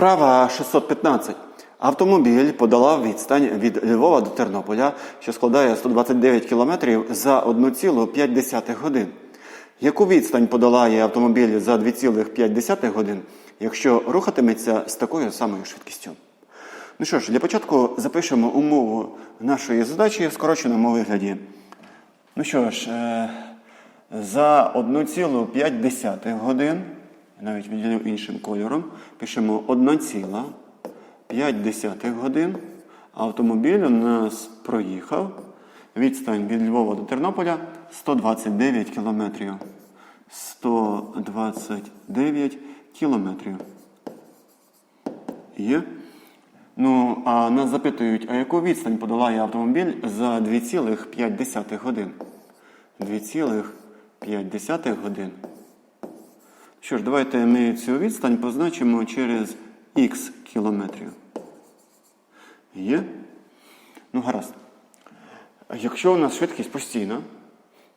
Вправа 615. Автомобіль подолав відстань від Львова до Тернополя, що складає 129 км за 1,5 годин. Яку відстань подолає автомобіль за 2,5 годин, якщо рухатиметься з такою самою швидкістю? Ну що ж, для початку запишемо умову нашої задачі в скороченому вигляді. Ну що ж, е, за 1,5 годин, навіть відділив іншим кольором, пишемо 1,5 годин. Автомобіль у нас проїхав. Відстань від Львова до Тернополя 129 кілометрів. 129 кілометрів. Є. Ну, а нас запитують, а яку відстань подолає автомобіль за 2,5 годин? 2,5 годин. Що ж, давайте ми цю відстань позначимо через х кілометрів. Є? Ну, гаразд. Якщо у нас швидкість постійна,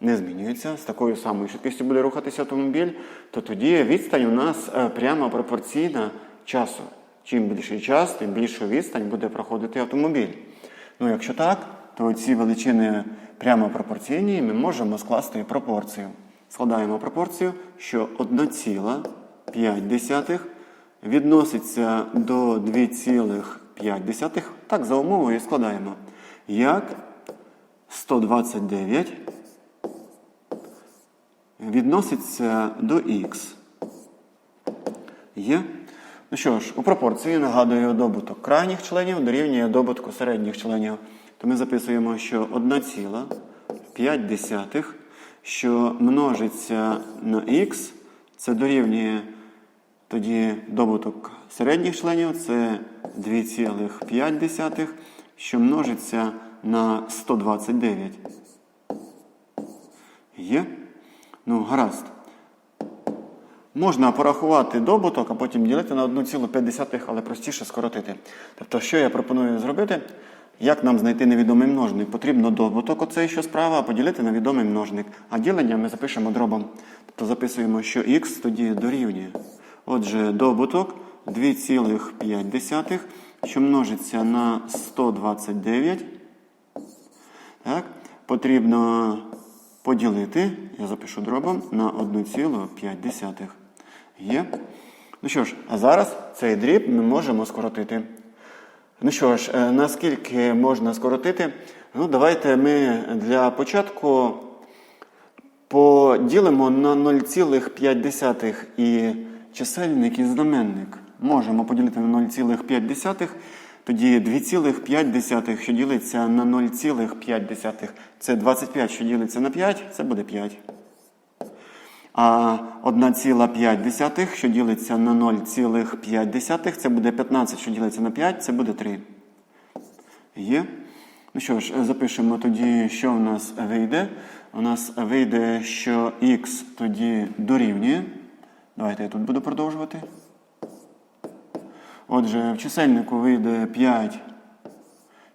не змінюється, з такою самою швидкістю буде рухатися автомобіль, то тоді відстань у нас е, прямо пропорційна часу. Чим більший час, тим більшу відстань буде проходити автомобіль. Ну, якщо так, то ці величини прямо пропорційні, ми можемо скласти пропорцію. Складаємо пропорцію, що 1,5 відноситься до 2,5. Так, за умовою складаємо. Як 129 відноситься до х. Є? Ну що ж, у пропорції нагадую добуток крайніх членів дорівнює добутку середніх членів. То ми записуємо, що 1,5, що множиться на х, це дорівнює тоді добуток середніх членів, це 2,5, що множиться на 129. Є? Ну, гаразд. Можна порахувати добуток, а потім ділити на 1,5, але простіше скоротити. Тобто, що я пропоную зробити? Як нам знайти невідомий множник? Потрібно добуток, оцей що справа, а поділити на відомий множник. А ділення ми запишемо дробом. Тобто записуємо, що х тоді дорівнює. Отже, добуток 2,5, що множиться на 129. Так? Потрібно поділити, я запишу дробом, на 1,5. Є. Ну що ж, а зараз цей дріб ми можемо скоротити. Ну що ж, е, наскільки можна скоротити? Ну, давайте ми для початку поділимо на 0,5 і чисельник і знаменник. Можемо поділити на 0,5. Тоді 2,5, що ділиться на 0,5. Це 25, що ділиться на 5, це буде 5. А 1,5, що ділиться на 0,5, це буде 15, що ділиться на 5, це буде 3. Є? Ну що ж, запишемо тоді, що в нас вийде. У нас вийде, що х тоді дорівнює. Давайте я тут буду продовжувати. Отже, в чисельнику вийде 5,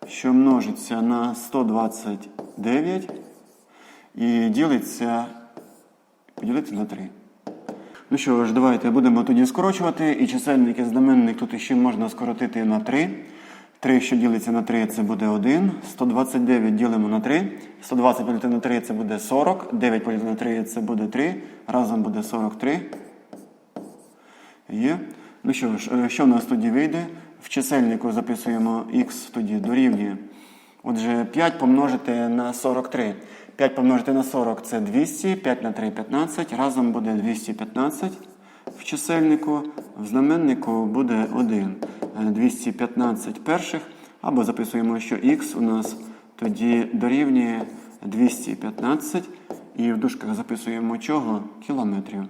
що множиться на 129 і ділиться поділити на 3. Ну що ж, давайте будемо тоді скорочувати. І чисельник і знаменник тут ще можна скоротити на 3. 3, що ділиться на 3, це буде 1. 129 ділимо на 3. 120 поділити на 3 це буде 40. 9 поділити на 3 це буде 3. Разом буде 43. Є. Ну що ж, е, що в нас тоді вийде? В чисельнику записуємо х тоді дорівнює. Отже, 5 помножити на 43. 5 помножити на 40 це 200, 5 на 3 15. Разом буде 215 в чисельнику, в знаменнику буде 1. 215 перших. Або записуємо, що х у нас тоді дорівнює 215. І в дужках записуємо чого? Кілометрів.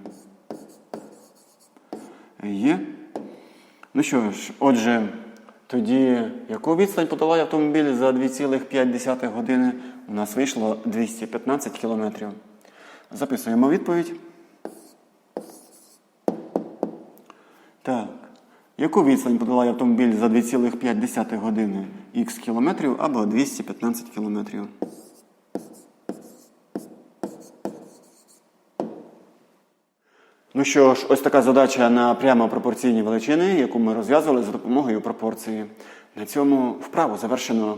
Є. Ну що ж, отже, тоді яку відстань подолає автомобіль за 2,5 години? У нас вийшло 215 кілометрів. Записуємо відповідь. Так. Яку відстань подолає автомобіль за 2,5 години х кілометрів або 215 кілометрів? Ну що ж, ось така задача на прямо пропорційні величини, яку ми розв'язували за допомогою пропорції. На цьому вправу завершено.